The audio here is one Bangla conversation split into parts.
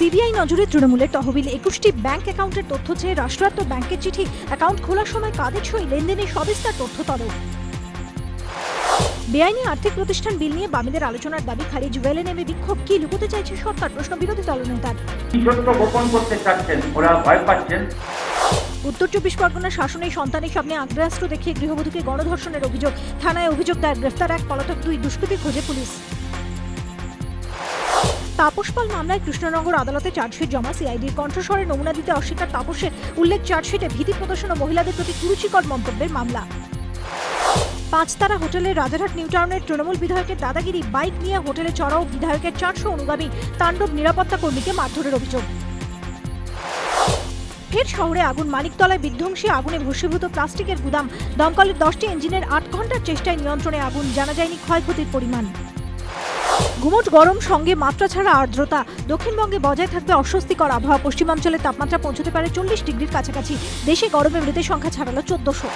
সিবিআই নজরে তৃণমূলের তহবিল একুশটি ব্যাংক অ্যাকাউন্টের তথ্য চেয়ে রাষ্ট্রায়ত্ত ব্যাংকের চিঠি অ্যাকাউন্ট খোলার সময় কাদের সই লেনদেনের সবিস্তার তথ্য তলব। বেআইনি আর্থিক প্রতিষ্ঠান বিল নিয়ে বামেদের আলোচনার দাবি খারিজ ওয়েলে নেমে বিক্ষোভ। কি লুকোতে চাইছে সরকার? প্রশ্ন বিরোধী দলনেতার গোপন করতে চাচ্ছেন ওরা ভয় পাচ্ছেন। উত্তর চব্বিশ পরগনার শাসনে সন্তানের সামনে আগ্রাস্ত্র দেখিয়ে গৃহবধূকে গণধর্ষণের অভিযোগ। থানায় অভিযোগ দায়ের গ্রেফতার এক পলাতক দুই দুষ্কৃতী খোঁজে পুলিশ। তাপস পাল মামলায় কৃষ্ণনগর আদালতে চার্জশিট জমা। সিআইডির কণ্ঠস্বরে নমুনা দিতে অস্বীকার তাপসের উল্লেখ চার্জশিটে ভীতি প্রদর্শন ও মহিলাদের প্রতি কুরুচিকর মন্তব্যের মামলা। পাঁচতারা হোটেলের রাজারহাট, নিউ টাউনের তৃণমূল বিধায়কের দাদাগিরি, বাইক নিয়ে হোটেলে চড়াও বিধায়কের চারশো অনুগামী তাণ্ডব নিরাপত্তা কর্মীকে মারধরের অভিযোগ। ফের শহরে আগুন, মানিকতলায় বিধ্বংসী আগুনে ভস্মীভূত প্লাস্টিকের গুদাম। দমকলের দশটি ইঞ্জিনের আট ঘণ্টার চেষ্টায় নিয়ন্ত্রণে আগুন, জানা যায়নি ক্ষয়ক্ষতির পরিমাণ। ঘুমট গরম, সঙ্গে মাত্রা ছাড়া আর্দ্রতা। দক্ষিণবঙ্গে বজায় থাকবে অস্বস্তিকর আবহাওয়া। পশ্চিমাঞ্চলে তাপমাত্রা পৌঁছতে পারে চল্লিশ ডিগ্রির কাছাকাছি। দেশে গরমে মৃতের সংখ্যা ছাড়ালো চোদ্দশো।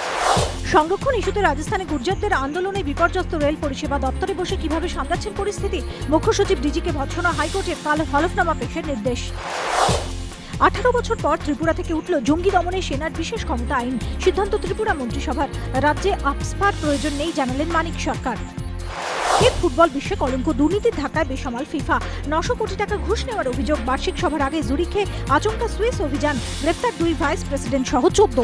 সংরক্ষণ ইস্যুতে রাজস্থানে গুর্জরদের আন্দোলনে বিপর্যস্ত রেল পরিষেবা দপ্তরে বসে কীভাবে সামলাচ্ছেন পরিস্থিতি, মুখ্য সচিব ডিজিকে ভৎসনা, হাইকোর্টের কাল হলফনামা পেশের নির্দেশ। আঠারো বছর পর ত্রিপুরা থেকে উঠল জঙ্গি দমনে সেনার বিশেষ ক্ষমতা আইন। সিদ্ধান্ত ত্রিপুরা মন্ত্রিসভার। রাজ্যে আপস্পার প্রয়োজন নেই জানালেন মানিক সরকার। ফুটবল বিশ্বে কলঙ্ক দুর্নীতির ধাক্কায় বেসামাল ফিফা। নশো কোটি টাকা ঘুষ নেওয়ার অভিযোগ, বার্ষিক সভার আগে জুরিখে আচমকা সুইস অভিযান, গ্রেপ্তার দুই ভাইস প্রেসিডেন্ট সহ চোদ্দ।